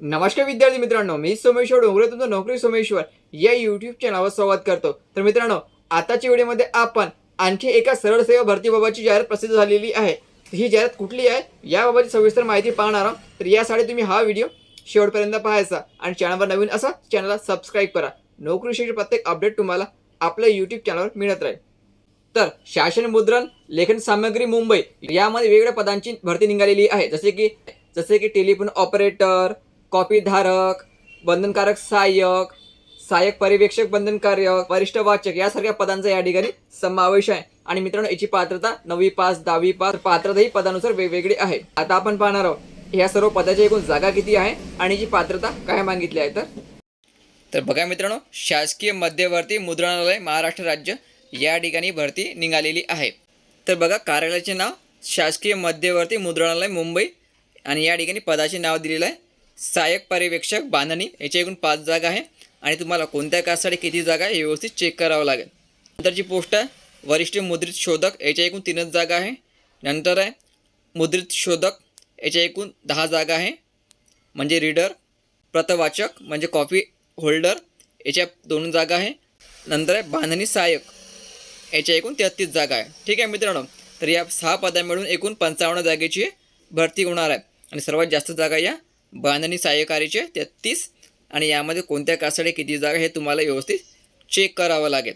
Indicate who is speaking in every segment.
Speaker 1: नमस्कार विद्यार्थी मित्रांनो मी सोमेश्वर डोंगरे तुमचं नोकरी सोमेश्वर या युट्यूब चॅनलवर संवाद करतो. तर मित्रांनो आताच्या व्हिडिओमध्ये आपण आणखी एका सरळ सेवा भरतीबाबतची जाहिरात प्रसिद्ध झालेली आहे. ही जाहिरात कुठली आहे? याबाबतची सविस्तर माहिती पाहणार आहोत. तर यासाठी तुम्ही हा व्हिडिओ शेवटपर्यंत पाहायचा आणि चॅनलवर नवीन असा चॅनलला सबस्क्राईब करा. नोकरीविषयी प्रत्येक अपडेट तुम्हाला आपल्या युट्यूब चॅनलवर मिळत राहील. तर शासन मुद्रण लेखन सामग्री मुंबई यामध्ये वेगवेगळ्या पदांची भरती निघालेली आहे. जसे की जसे की टेलिफोन ऑपरेटर कॉपीधारक बंधनकारक सहाय्यक सहाय्यक पर्यवेक्षक बंधनकारक वरिष्ठ वाचक यासारख्या पदांचा या ठिकाणी समावेश आहे. आणि मित्रांनो याची पात्रता नववी पास दहावी पास पात्रता ही पदानुसार वेगवेगळी आहे. आता आपण पाहणार आहोत या सर्व पदाच्या एकूण जागा किती आहे आणि याची पात्रता काय मागितली आहे तर? तर बघा मित्रांनो शासकीय मध्यवर्ती मुद्रणालय महाराष्ट्र राज्य या ठिकाणी भरती निघालेली आहे. तर बघा कार्यालयाचे नाव शासकीय मध्यवर्ती मुद्रणालय मुंबई आणि या ठिकाणी पदाचे नाव दिलेलं आहे. सहाय्यक पर्यवेक्षक बांधणी याच्या एकूण पाच जागा आहे. आणि तुम्हाला कोणत्या कासाठी किती जागा आहे हे व्यवस्थित चेक करावं लागेल. नंतरची पोस्ट आहे वरिष्ठ मुद्रित शोधक याच्या एकूण तीनच जागा आहे. नंतर आहे मुद्रित शोधक याच्या एकूण दहा जागा आहे. म्हणजे रीडर प्रतवाचक म्हणजे कॉपी होल्डर याच्या दोन जागा आहे. नंतर आहे बांधणी सहाय्यक याच्या एकूण तेहतीस जागा आहे. ठीक आहे मित्रांनो तर या सहा पदा मिळून एकूण पंचावन्न जागेची भरती होणार आहे. आणि सर्वात जास्त जागा या बांधणी सहाय्यकारीचे तेहतीस आणि यामध्ये कोणत्या कासाठी किती जागा हे तुम्हाला व्यवस्थित चेक करावं लागेल.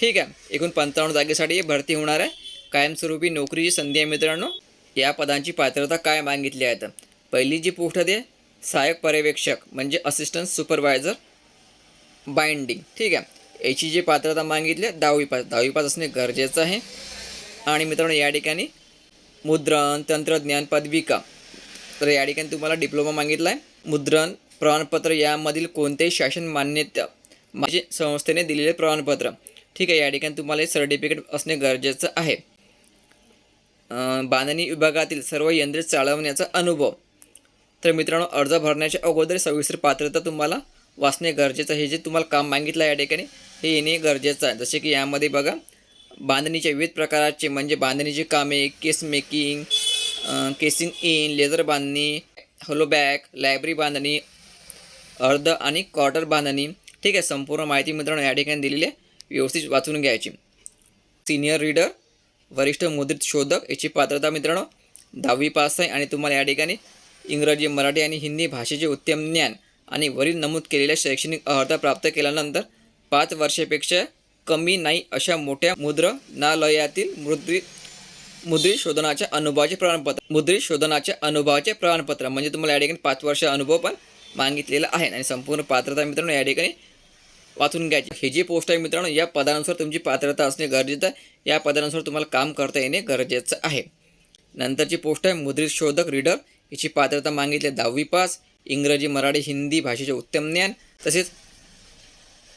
Speaker 1: ठीक आहे? एकूण पंचावन्न जागेसाठी भरती होणार आहे. कायमस्वरूपी नोकरीची संधी आहे मित्रांनो. या पदांची पात्रता काय मागितली आहे तर? पहिली जी पोस्ट आहे सहाय्यक पर्यवेक्षक म्हणजे असिस्टंट सुपरवायझर बाइंडिंग ठीक आहे? याची जी पात्रता मागितली आहे दहावी पास. दहावी पास असणे गरजेचं आहे. आणि मित्रांनो या ठिकाणी मुद्रण तंत्रज्ञान पदविका तर या ठिकाणी तुम्हाला डिप्लोमा मागितला आहे मुद्रण प्रमाणपत्र यामधील कोणतेही शासन मान्यता म्हणजे संस्थेने दिलेले प्रमाणपत्र. ठीक आहे या ठिकाणी तुम्हाला हे सर्टिफिकेट असणे गरजेचं आहे. बांधणी विभागातील सर्व यंत्रे चालवण्याचा अनुभव. तर मित्रांनो अर्ज भरण्याच्या अगोदर सविस्तर पात्रता तुम्हाला वाचणे गरजेचं आहे. हे जे तुम्हाला काम मागितलं आहे या ठिकाणी हे येणे गरजेचं आहे. जसे की यामध्ये बघा बांधणीच्या विविध प्रकाराचे म्हणजे बांधणीची कामे case making casing in ledger बांधणी हॉलोबॅक लायब्ररी बांधणी अर्ध आणि क्वार्टर बांधणी. ठीक आहे संपूर्ण माहिती मित्रांनो या ठिकाणी दिलेली आहे. व्यवस्थित वाचून घ्यायची. सिनियर रीडर वरिष्ठ मुद्रित शोधक याची पात्रता मित्रांनो दहावी पास आहे आणि तुम्हाला या ठिकाणी इंग्रजी मराठी आणि हिंदी भाषेचे उत्तम ज्ञान आणि वरील नमूद केलेल्या शैक्षणिक अर्हता प्राप्त केल्यानंतर पाच वर्षापेक्षा कमी नाही अशा मोठ्या मुद्रणालयातील मुद्रित मुद्रित शोधनाच्या अनुभवाचे प्रमाणपत्र. मुद्रित शोधनाच्या अनुभवाचे प्रमाणपत्र. म्हणजे तुम्हाला या ठिकाणी पाच वर्ष अनुभव पण मागितलेला आहे. आणि संपूर्ण पात्रता मित्रांनो या ठिकाणी वाचून घ्यायची. हे जी पोस्ट आहे मित्रांनो या पदानुसार तुमची पात्रता असणे गरजेचं आहे. या पदानुसार तुम्हाला काम करता येणे गरजेचं आहे. नंतरची पोस्ट आहे मुद्रित शोधक रीडर याची पात्रता मागितली दहावी पास. इंग्रजी मराठी हिंदी भाषेचे उत्तम ज्ञान. तसेच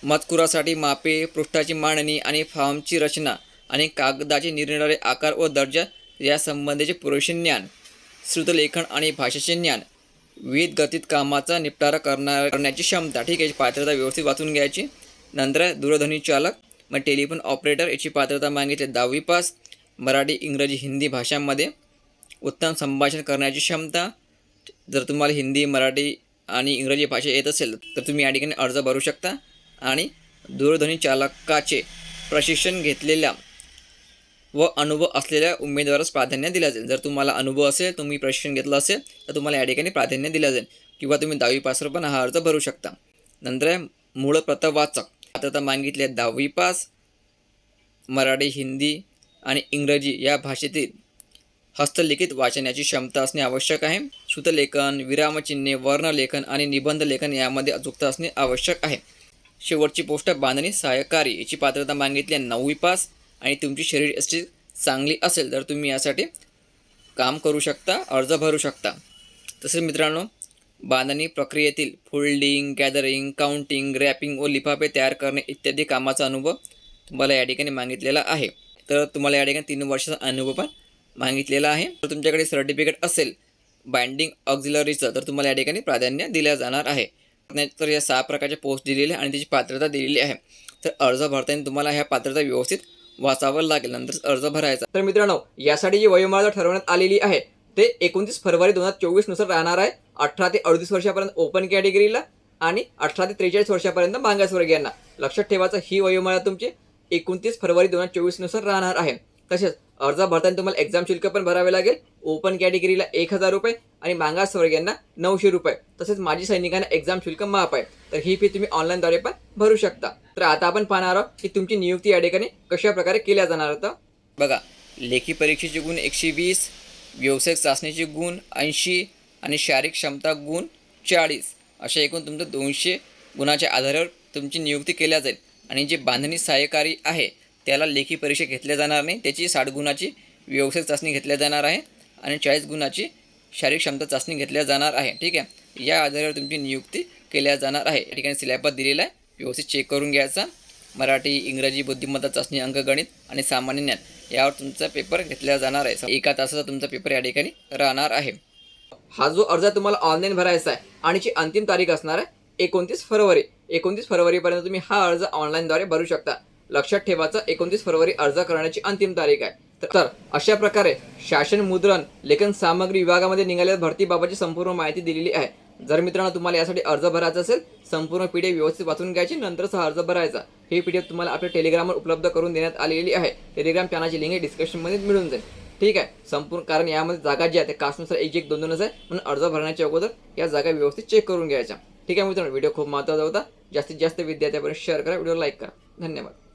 Speaker 1: मजकुरासाठी मापे पृष्ठाची मांडणी आणि फॉर्मची रचना. आणि कागदाचे निरनिराळे आकार व दर्जा यासंबंधीचे पुरेसे ज्ञान श्रुतलेखन आणि भाषेचे ज्ञान विविध गतीत कामाचा निपटारा करणार करण्याची क्षमता ठीक आहे पात्रता व्यवस्थित वाचून घ्यायची. नंतर दूरध्वनी चालक मग टेलिफोन ऑपरेटर याची पात्रता मागितली दहावी पास मराठी इंग्रजी हिंदी भाषांमध्ये उत्तम संभाषण करण्याची क्षमता. जर तुम्हाला हिंदी मराठी आणि इंग्रजी भाषा येत असेल तर तुम्ही या ठिकाणी अर्ज भरू शकता. आणि दूरध्वनी चालकाचे प्रशिक्षण घेतलेल्या व अनुभव असलेल्या उमेदवारास प्राधान्य दिलं जाईल. जर तुम्हाला अनुभव असेल तुम्ही प्रशिक्षण घेतलं असेल तर तुम्हाला या ठिकाणी प्राधान्य दिलं जाईल. किंवा तुम्ही दहावी पासवर पण हा अर्ज भरू शकता. नंतर आहे मूळ प्रतवाचक आता मागितले दहावी पास मराठी हिंदी आणि इंग्रजी या भाषेतील हस्तलिखित वाचण्याची क्षमता असणे आवश्यक आहे. श्रुतलेखन विरामचिन्हे वर्णलेखन आणि निबंध लेखन यामध्ये अचूकता असणे आवश्यक आहे. शेवटची पोस्ट बांधणी सहाय्यकारी. याची पात्रता मागितली आहे नववी पास आणि तुमची शरीर अशी चांगली असेल तर तुम्ही यासाठी काम करू शकता अर्ज भरू शकता. तसेच मित्रांनो बांधणी प्रक्रियेतील फोल्डिंग गॅदरिंग काउंटिंग रॅपिंग व लिफाफे तयार करणे इत्यादी कामाचा अनुभव तुम्हाला या ठिकाणी मागितलेला आहे. तर तुम्हाला या ठिकाणी तीन वर्षाचा अनुभव पण मागितलेला आहे. तर तुमच्याकडे सर्टिफिकेट असेल बाइंडिंग ऑक्झिलरीचं तर तुम्हाला या ठिकाणी प्राधान्य दिलं जाणार आहे. तर या सहा प्रकारच्या पोस्ट दिलेल्या आहे आणि त्याची पात्रता दिलेली आहे. तर अर्ज भरताना तुम्हाला ह्या पात्रता व्यवस्थित वाचावं लागेल नंतर अर्ज भरायचा. तर मित्रांनो यासाठी जी वयोमर्यादा ठरवण्यात आलेली आहे ते एकोणतीस फरवरी दोन हजार चोवीसनुसार राहणार आहे. अठरा ते अडतीस वर्षापर्यंत ओपन कॅटेगरीला आणि अठरा ते त्रेचाळीस वर्षापर्यंत मागासवर्गीयांना लक्षात ठेवायचं ही वयोमर्यादा तुमची एकोणतीस फरवरी दोन हजार चोवीसनुसार राहणार आहे. तसेच अर्ज भरताना तुम्हाला एक्झाम शुल्क पण भरावे लागेल. ओपन कॅटेगरीला एक हजार रुपये आणि मागासवर्गीयांना नऊशे रुपये. तसेच माजी सैनिकांना एक्झाम शुल्क माफ आहे. तर ही फी तुम्ही ऑनलाईनद्वारे पण भरू शकता. तर आता आपण पाहणार आहोत की तुमची नियुक्ती या ठिकाणी कशा प्रकारे केल्या जाणार होतं बघा लेखी परीक्षेचे गुण एकशे वीस व्यावसायिक चाचणीचे गुण ऐंशी आणि शारीरिक क्षमता गुण चाळीस. अशा एकूण तुमचं दोनशे गुणाच्या आधारावर तुमची नियुक्ती केल्या जाईल. आणि जे बांधणी सहाय्यकारी आहे त्याला लेखी परीक्षा घेतल्या जाणार नाही. त्याची साठ गुणाची व्यावसायिक चाचणी घेतल्या जाणार आहे आणि चाळीस गुणाची शारीरिक क्षमता चाचणी घेतल्या जाणार आहे. ठीक आहे? या आधारावर तुमची नियुक्ती केल्या जाणार आहे. या ठिकाणी सिलॅबस दिलेला आहे. व्यवस्थित चेक करून घ्यायचा. मराठी इंग्रजी बुद्धिमत्ता चाचणी अंकगणित आणि सामान्य ज्ञान यावर तुमचा पेपर घेतला जाणार आहे. एका तासाचा तुमचा पेपर या ठिकाणी राहणार आहे. हा जो अर्ज तुम्हाला ऑनलाईन भरायचा आहे आणि जी अंतिम तारीख असणार आहे एकोणतीस फरवरी. एकोणतीस फरवरीपर्यंत तुम्ही हा अर्ज ऑनलाईनद्वारे भरू शकता. लक्षात ठेवायचं एकोणतीस फरवरी अर्ज करण्याची अंतिम तारीख आहे. तर- अशा प्रकारे शासन मुद्रण लेखन सामग्री विभागामध्ये निघालेल्या भरतीबाबतची संपूर्ण माहिती दिलेली आहे. जर मित्रांनो तुम्हाला यासाठी अर्ज भरायचा असेल संपूर्ण पीडीएफ व्यवस्थित वाचून घ्यायची नंतरच हा अर्ज भरायचा. ही पीडीएफ तुम्हाला आपल्या टेलिग्रामवर उपलब्ध करून देण्यात आलेली आहे. टेलिग्राम चॅनलची लिंक डिस्क्रिप्शनमध्ये मिळून जाईल. ठीक आहे? संपूर्ण कारण यामध्ये जागा जी आहे ते कास्टनुसार एक एक दोन दोनच आहे. म्हणून अर्ज भरण्याच्या अगोदर या जागा व्यवस्थित चेक करून घ्यायच्या. ठीक आहे मित्रांनो? व्हिडिओ खूप महत्त्वाचा होता. जास्तीत जास्त विद्यार्थ्यापर्यंत शेअर करा. व्हिडिओ लाईक करा. धन्यवाद.